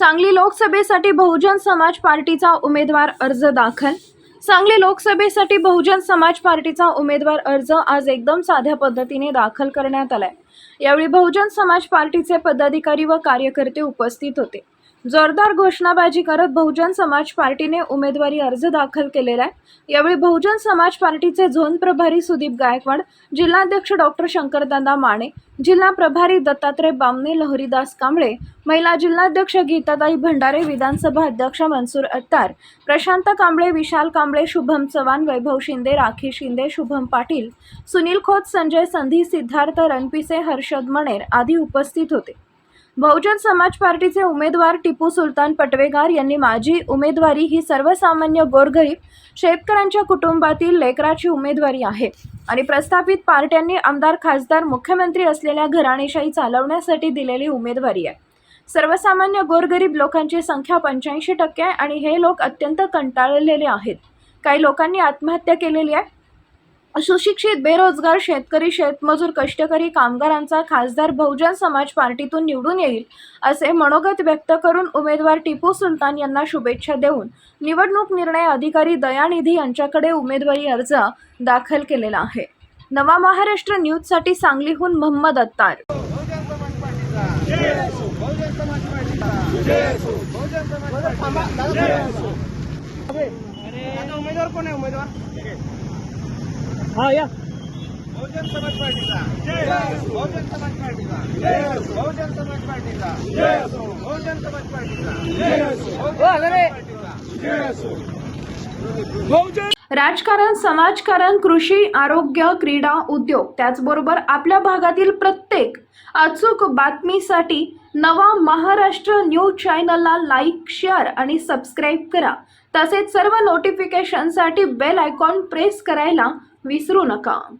सांगली लोकसभेसाठी बहुजन समाज पार्टीचा उमेदवार अर्ज दाखल. सांगली लोकसभेसाठी बहुजन समाज पार्टीचा उमेदवार अर्ज आज एकदम साध्या पद्धतीने दाखल करण्यात आलाय. यावेळी बहुजन समाज पार्टीचे पदाधिकारी व कार्यकर्ते उपस्थित होते. जोरदार घोषणाबाजी करत बहुजन समाज पार्टीने उमेदवारी अर्ज दाखल केलेला आहे. यावेळी बहुजन समाज पार्टीचे झोन प्रभारी सुदीप गायकवाड जिल्हाध्यक्ष डॉक्टर शंकरदादा माने जिल्हा प्रभारी दत्तात्रय बामणे लहरीदास कांबळे महिला जिल्हाध्यक्ष गीताताई भंडारे विधानसभा अध्यक्ष मनसूर अत्तार प्रशांत कांबळे विशाल कांबळे शुभम चव्हाण वैभव शिंदे राखी शिंदे शुभम पाटील सुनील खोत संजय संधी सिद्धार्थ रणपिसे हर्षद मणेर आदी उपस्थित होते. बहुजन समाज पार्टीचे उमेदवार टिपू सुलतान पटवेगार यांनी माझी उमेदवारी ही सर्वसामान्य गोरगरीब शेतकऱ्यांच्या कुटुंबातील लेकराची उमेदवारी आहे. आणि प्रस्थापित पार्ट्यांनी आमदार खासदार मुख्यमंत्री असलेल्या घराणेशाही चालवण्यासाठी दिलेली उमेदवारी आहे. सर्वसामान्य गोरगरीब लोकांची संख्या पंच्याऐंशी टक्के आहे आणि हे लोक अत्यंत कंटाळलेले आहेत. काही लोकांनी आत्महत्या केलेली आहे. सुशिक्षित बेरोजगार शेतकरी शेतमजूर कष्टकरी कामगारांचा खासदार बहुजन समाज पार्टीतून निवडून येईल असे मनोगत व्यक्त करून उमेदवार टिपू सुलतान यांना शुभेच्छा देऊन निवडणूक निर्णय अधिकारी दयानिधी यांच्याकडे उमेदवारी अर्ज दाखल केलेला आहे. नवा महाराष्ट्र न्यूजसाठी सांगलीहून मोहम्मद अत्तार. उमेदवार कोण आहे उमेदवार? हा या. बहुजन समाज पार्टीचा. बहुजन समाज पार्टीचा. बहुजन समाज पार्टीचा. बहुजन समाज पार्टीचा. राजकारण समाजकारण कृषी आरोग्य क्रीडा उद्योग त्याचबरोबर आपल्या भागातील प्रत्येक अचूक बातमीसाठी नवा महाराष्ट्र न्यूज चॅनलला लाईक शेअर आणि सबस्क्राईब करा. तसेच सर्व नोटिफिकेशनसाठी बेल आयकॉन प्रेस करायला विसरू नका.